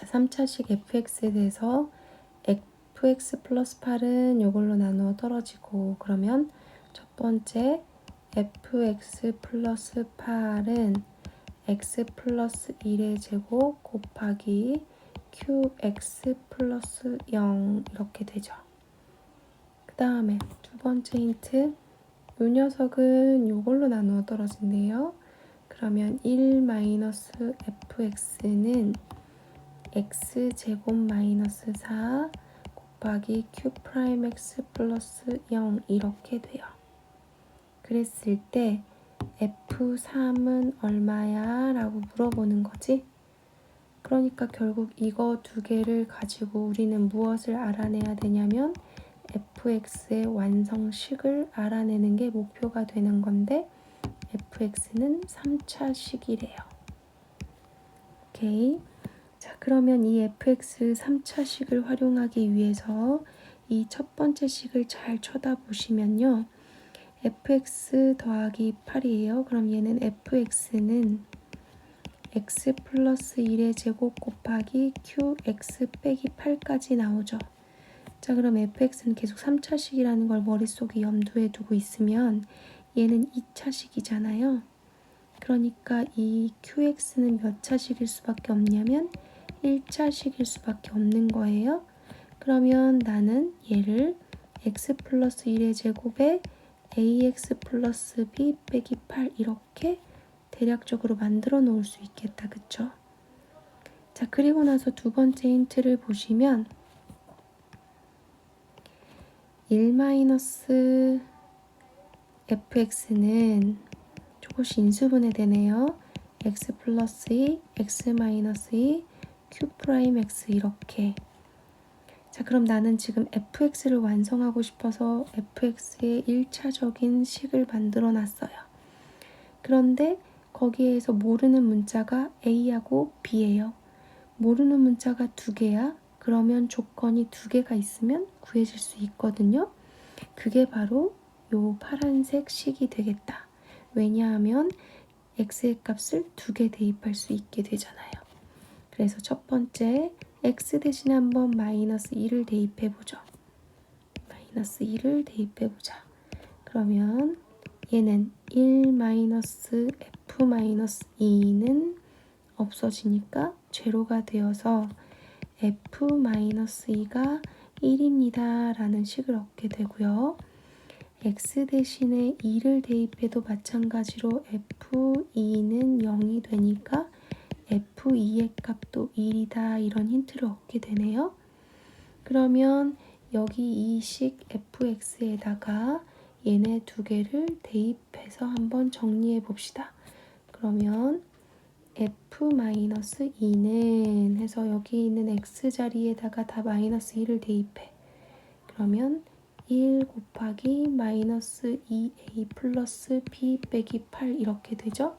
자, 3차식 fx에 대해서 fx 플러스 8은 이걸로 나누어 떨어지고 그러면 첫 번째 fx 플러스 8은 x 플러스 1의 제곱 곱하기 qx 플러스 0 이렇게 되죠. 그 다음에 두 번째 힌트 이 녀석은 이걸로 나누어 떨어진대요. 그러면 1 마이너스 fx는 x제곱 마이너스 4 곱하기 q 프라임 x 플러스 0 이렇게 돼요. 그랬을 때 f3은 얼마야? 라고 물어보는 거지. 그러니까 결국 이거 두 개를 가지고 우리는 무엇을 알아내야 되냐면 fx의 완성식을 알아내는 게 목표가 되는 건데 fx는 3차식이래요. 오케이. 자, 그러면 이 fx 3차식을 활용하기 위해서 이 첫 번째 식을 잘 쳐다보시면요. fx 더하기 8이에요. 그럼 얘는 fx는 x 플러스 1의 제곱 곱하기 qx 빼기 8까지 나오죠. 자 그럼 fx는 계속 3차식이라는 걸 머릿속에 염두에 두고 있으면 얘는 2차식이잖아요. 그러니까 이 qx는 몇 차식일 수밖에 없냐면 1차식일 수밖에 없는 거예요. 그러면 나는 얘를 x 플러스 1의 제곱에 ax 플러스 b 빼기 8 이렇게 대략적으로 만들어 놓을 수 있겠다. 그쵸? 자, 그리고 나서 두 번째 힌트를 보시면 1 마이너스 fx는 조금씩 인수분해 되네요. x 플러스 2, x 마이너스 2, q 프라임 x 이렇게 자 그럼 나는 지금 fx를 완성하고 싶어서 fx의 1차적인 식을 만들어 놨어요. 그런데 거기에서 모르는 문자가 a하고 b예요. 모르는 문자가 두 개야. 그러면 조건이 두 개가 있으면 구해질 수 있거든요. 그게 바로 요 파란색 식이 되겠다. 왜냐하면 x의 값을 두 개 대입할 수 있게 되잖아요. 그래서 첫 번째 x 대신 한번 마이너스 2를 대입해 보죠. 마이너스 2를 대입해 보자. 그러면 얘는 1 마이너스 f 마이너스 2는 없어지니까 제로가 되어서 f 마이너스 2가 1입니다. 라는 식을 얻게 되고요. x 대신에 2를 대입해도 마찬가지로 f2는 0이 되니까 f2의 값도 1이다. 이런 힌트를 얻게 되네요. 그러면 여기 이 식 fx에다가 얘네 두 개를 대입해서 한번 정리해 봅시다. 그러면 f-2는 해서 여기 있는 x 자리에다가 다 마이너스 1을 대입해. 그러면 1 곱하기 마이너스 2a 플러스 b 빼기 8 이렇게 되죠.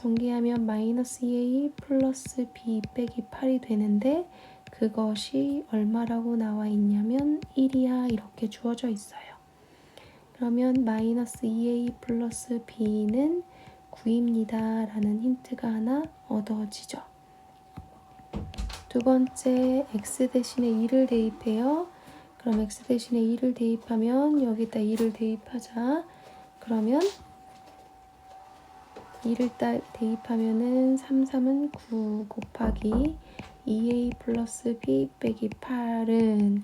전개하면 마이너스 2a 플러스 b 빼기 8이 되는데 그것이 얼마라고 나와 있냐면 1이야 이렇게 주어져 있어요. 그러면 마이너스 2a 플러스 b는 9입니다. 라는 힌트가 하나 얻어지죠. 두 번째 x 대신에 2를 대입해요. 그럼 x 대신에 2를 대입하면 여기다 2를 대입하자. 그러면 2를 대입하면은 3, 3은 9 곱하기 2a 플러스 b 빼기 8은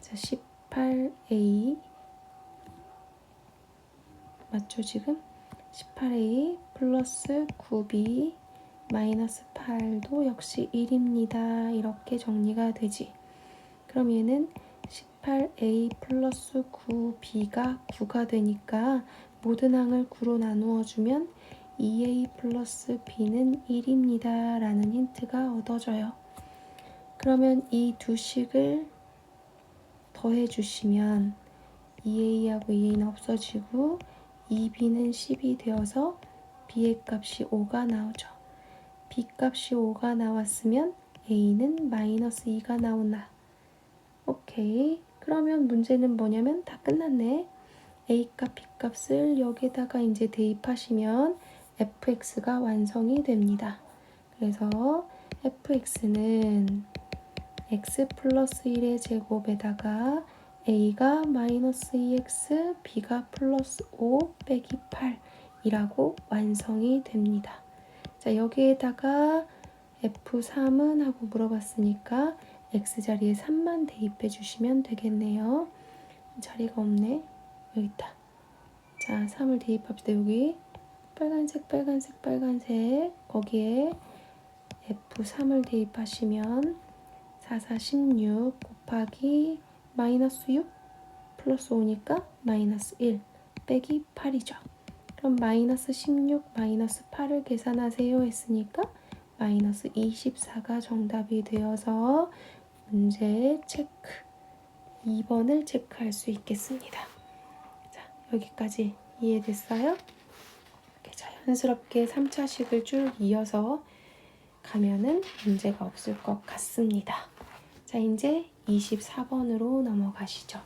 자 18a 맞죠 지금? 18a 플러스 9b 마이너스 8도 역시 1입니다. 이렇게 정리가 되지. 그럼 얘는 18a 플러스 9b가 9가 되니까 모든 항을 9로 나누어 주면 2a 플러스 b는 1입니다. 라는 힌트가 얻어져요. 그러면 이 두 식을 더해 주시면 2a하고 2a는 없어지고 2b는 10이 되어서 b의 값이 5가 나오죠. b 값이 5가 나왔으면 a는 마이너스 2가 나오나. 오케이. 그러면 문제는 뭐냐면 다 끝났네. a 값, b 값을 여기다가 이제 대입하시면 fx가 완성이 됩니다. 그래서 fx는 x 플러스 1의 제곱에다가 a가 마이너스 2x, b가 플러스 5 빼기 8이라고 완성이 됩니다. 자, 여기에다가 F3은 하고 물어봤으니까 X 자리에 3만 대입해 주시면 되겠네요. 자리가 없네. 여기 있다. 자, 3을 대입합시다. 여기 빨간색, 빨간색, 빨간색. 거기에 F3을 대입하시면 4, 4, 16 곱하기 마이너스 6 플러스 5니까 마이너스 1 빼기 8이죠. 그럼 마이너스 16 마이너스 8을 계산하세요 했으니까 마이너스 24가 정답이 되어서 문제 체크 2번을 체크할 수 있겠습니다. 자, 여기까지 이해됐어요? 자연스럽게 3차식을 쭉 이어서 가면은 문제가 없을 것 같습니다. 자, 이제 24번으로 넘어가시죠.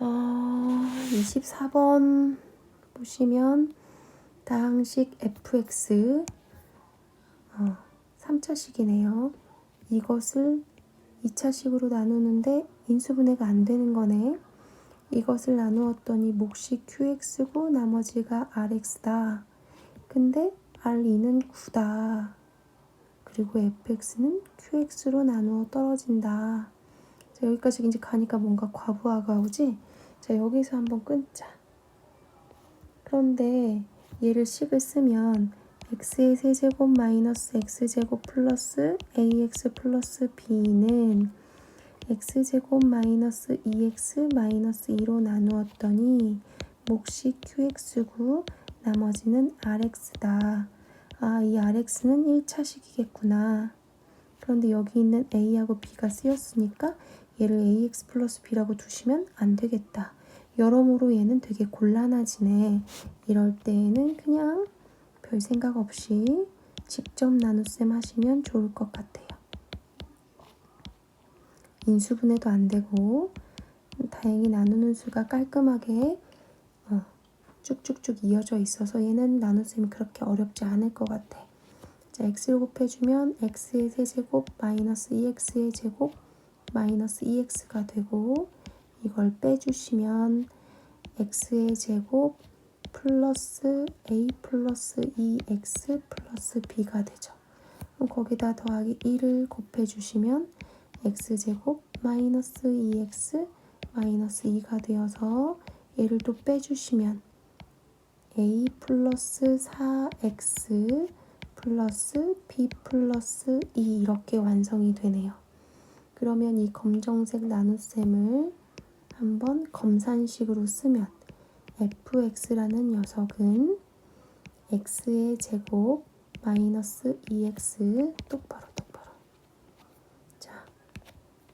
어, 24번 보시면 다항식 fx 어, 3차식이네요. 이것을 2차식으로 나누는데 인수분해가 안 되는 거네. 이것을 나누었더니 몫이 qx고 나머지가 rx다. 근데 r2는 9다. 그리고 fx는 qx로 나누어 떨어진다. 자, 여기까지 이제 가니까 뭔가 과부하가 오지? 자, 여기서 한번 끊자. 그런데 얘를 식을 쓰면 x의 세제곱 마이너스 x제곱 플러스 ax 플러스 b는 x제곱 마이너스 2x 마이너스 2로 나누었더니 몫이 qx고 나머지는 rx다. 아, 이 rx는 1차식이겠구나. 그런데 여기 있는 a하고 b가 쓰였으니까 얘를 ax 플러스 b라고 두시면 안 되겠다. 여러모로 얘는 되게 곤란하지네. 이럴 때에는 그냥 별 생각 없이 직접 나눗셈 하시면 좋을 것 같아요. 인수분해도 안 되고 다행히 나누는 수가 깔끔하게 어, 쭉쭉쭉 이어져 있어서 얘는 나눗셈이 그렇게 어렵지 않을 것 같아. 자, x를 곱해주면 x의 세제곱 마이너스 2x의 제곱 마이너스 2x가 되고 이걸 빼주시면 x의 제곱 플러스 a 플러스 2x 플러스 b가 되죠. 거기다 더하기 1을 곱해주시면 x제곱 마이너스 2x 마이너스 2가 되어서 얘를 또 빼주시면 a 플러스 4x 플러스 b 플러스 2 이렇게 완성이 되네요. 그러면 이 검정색 나눗셈을 한번 검산식으로 쓰면 fx라는 녀석은 x의 제곱 마이너스 2x 똑바로 똑바로 자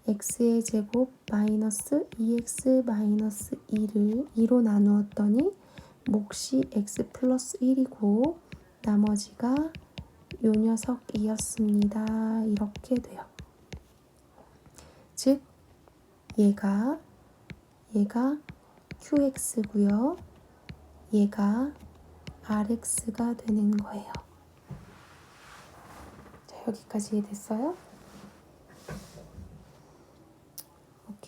x의 제곱 마이너스 2x 마이너스 2를 2로 나누었더니 몫이 x 플러스 1이고 나머지가 요 녀석이었습니다. 이렇게 돼요. 즉 얘가 얘가 QX고요. 얘가 RX가 되는 거예요. 자, 여기까지 됐어요?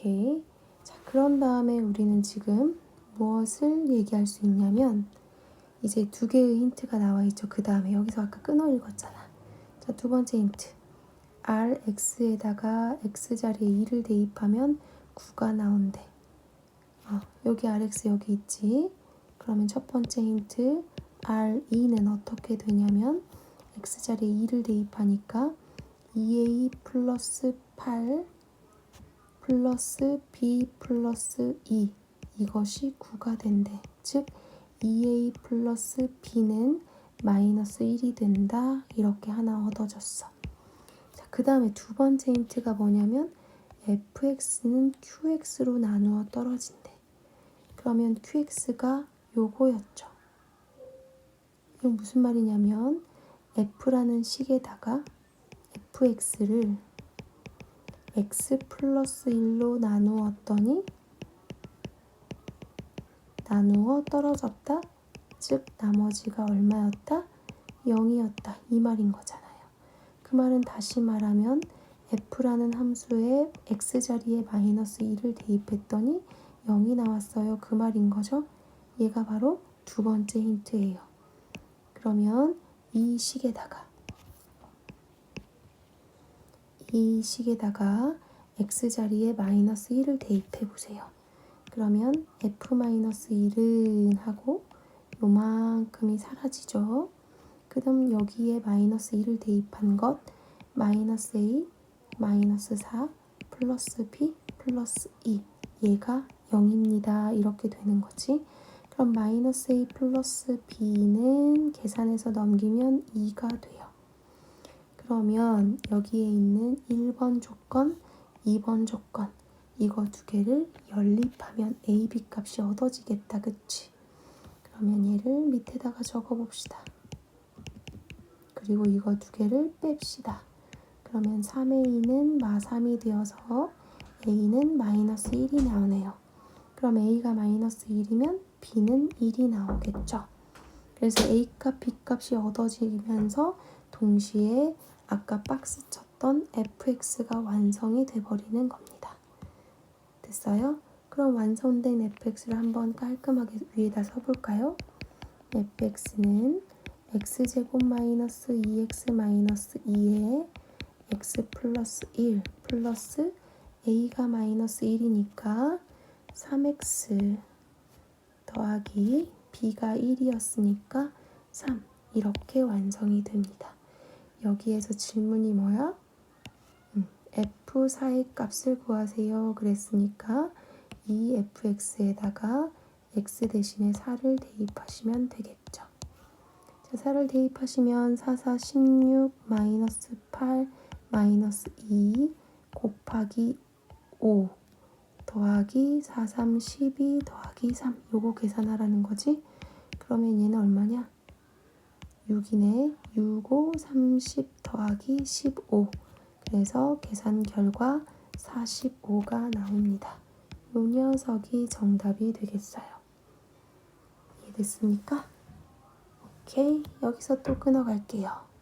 오케이. 자, 그런 다음에 우리는 지금 무엇을 얘기할 수 있냐면 이제 두 개의 힌트가 나와 있죠. 그 다음에 여기서 아까 끊어 읽었잖아. 자, 두 번째 힌트. RX에다가 X 자리에 2를 대입하면 9가 나온대. 어, 여기 RX 여기 있지. 그러면 첫 번째 힌트 R2는 어떻게 되냐면 X자리에 2를 대입하니까 2A 플러스 8 플러스 B 플러스 2 이것이 9가 된대. 즉 2A 플러스 B는 마이너스 1이 된다. 이렇게 하나 얻어졌어. 자, 그 다음에 두 번째 힌트가 뭐냐면 fx는 qx로 나누어 떨어진대. 그러면 qx가 요거였죠. 이건 무슨 말이냐면 f라는 식에다가 fx를 x 플러스 1로 나누었더니 나누어 떨어졌다. 즉 나머지가 얼마였다? 0이었다. 이 말인 거잖아요. 그 말은 다시 말하면 f라는 함수에 x 자리에 마이너스 2를 대입했더니 0이 나왔어요. 그 말인 거죠. 얘가 바로 두 번째 힌트예요. 그러면 이 식에다가 이 식에다가 x 자리에 마이너스 1을 대입해 보세요. 그러면 f-1은 하고 요만큼이 사라지죠. 그 다음 여기에 마이너스 1을 대입한 것 마이너스 a 마이너스 4 플러스 b 플러스 2 얘가 0입니다. 이렇게 되는 거지. 그럼 마이너스 a 플러스 b는 계산해서 넘기면 2가 돼요. 그러면 여기에 있는 1번 조건, 2번 조건 이거 두 개를 연립하면 a, b 값이 얻어지겠다. 그치? 그러면 얘를 밑에다가 적어 봅시다. 그리고 이거 두 개를 뺍시다. 그러면 3a는 마3이 되어서 a는 마이너스 1이 나오네요. 그럼 a가 마이너스 1이면 b는 1이 나오겠죠. 그래서 a 값, b 값이 얻어지면서 동시에 아까 박스 쳤던 fx가 완성이 돼버리는 겁니다. 됐어요? 그럼 완성된 fx를 한번 깔끔하게 위에다 써볼까요? fx는 x제곱 마이너스 2x 마이너스 2에 x 플러스 1 플러스 a가 마이너스 1이니까 3x 더하기 b가 1이었으니까 3 이렇게 완성이 됩니다. 여기에서 질문이 뭐야? 음, f4의 값을 구하세요. 그랬으니까 이 fx에다가 x 대신에 4를 대입하시면 되겠죠. 자, 4를 대입하시면 4, 4, 16, 마이너스 8, 마이너스 2 곱하기 5 더하기 4, 3, 12 더하기 3 요거 계산하라는 거지. 그러면 얘는 얼마냐? 6이네. 6, 5, 30 더하기 15 그래서 계산 결과 45가 나옵니다. 요 녀석이 정답이 되겠어요. 이해됐습니까? 오케이. 여기서 또 끊어갈게요.